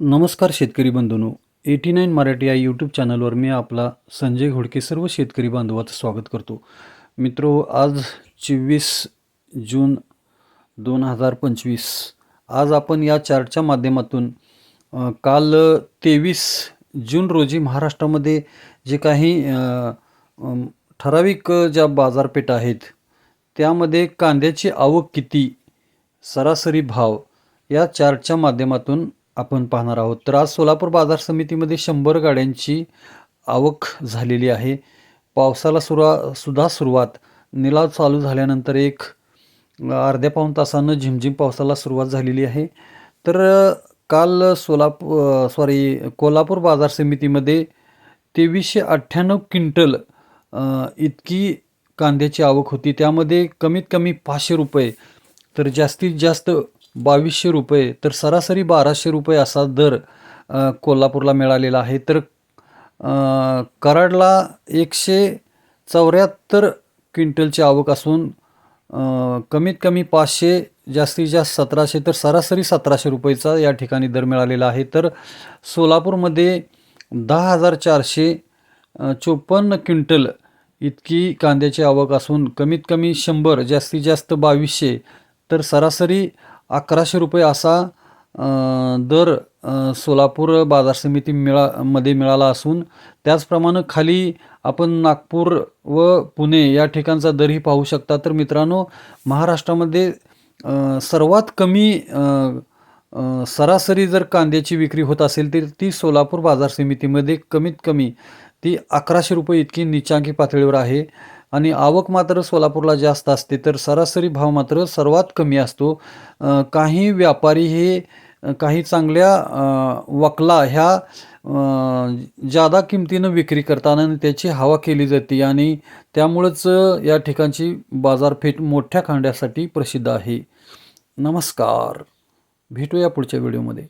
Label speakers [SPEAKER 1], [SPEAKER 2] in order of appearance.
[SPEAKER 1] नमस्कार शेतकरी बंधूनो. Eighty nine Marathi या यूट्यूब चॅनलवर मी आपला संजय घोडके सर्व शेतकरी बांधवाचं स्वागत करतो. मित्रो आज चोवीस जून दोन हजार पंचवीस. आज आपण या चार्टच्या माध्यमातून काल तेवीस जून रोजी महाराष्ट्रामध्ये जे काही ठराविक ज्या बाजारपेठा आहेत त्यामध्ये कांद्याची आवक किती सरासरी भाव या चार्टच्या माध्यमातून आपण पाहणार आहोत. तर आज सोलापूर बाजार समितीमध्ये शंभर गाड्यांची आवक झालेली आहे. पावसाला सुरुवा सुद्धा सुरुवात निलाव चालू झाल्यानंतर एक अर्ध्या पाऊण तासानं झिमझिम पावसाला सुरुवात झालेली आहे. तर काल सोलापूर सॉरी कोल्हापूर बाजार समितीमध्ये तेवीसशे अठ्ठ्याण्णव क्विंटल इतकी कांद्याची आवक होती. त्यामध्ये कमीत कमी पाचशे रुपये तर जास्तीत जास्त बावीसशे रुपये तर सरासरी बाराशे रुपये असा दर कोल्हापूरला मिळालेला आहे. तर कराडला एकशे चौऱ्याहत्तर क्विंटलची आवक असून कमीत कमी पाचशे जास्तीत जास्त सतराशे तर सरासरी सतराशे रुपयेचा या ठिकाणी दर मिळालेला आहे. तर सोलापूरमध्ये दहा हजार चारशे चोपन्न क्विंटल इतकी कांद्याची आवक असून कमीत कमी शंभर जास्तीत जास्त बावीसशे तर सरासरी अकराशे रुपये असा दर सोलापूर बाजार समिती मिळा मध्ये मिळाला असून त्याचप्रमाणे खाली आपण नागपूर व पुणे या ठिकाणचा दरही पाहू शकता. तर मित्रांनो महाराष्ट्रामध्ये सर्वात कमी सरासरी जर कांद्याची विक्री होत असेल तर ती सोलापूर बाजार समितीमध्ये कमीत कमी ती अकराशे रुपये इतकी निचांकी पातळीवर आहे. आणि आवक मात्र सोलापूरला जास्त असते तर सरासरी भाव मात्र सर्वात कमी असतो. काही व्यापारी हे काही चांगल्या वकला ह्या जादा किमतीनं विक्री करताना आणि त्याची हवा केली जाते आणि त्यामुळंच या ठिकाणची बाजारपेठ मोठ्या खांड्यासाठी प्रसिद्ध आहे. नमस्कार. भेटूया पुढच्या व्हिडिओमध्ये.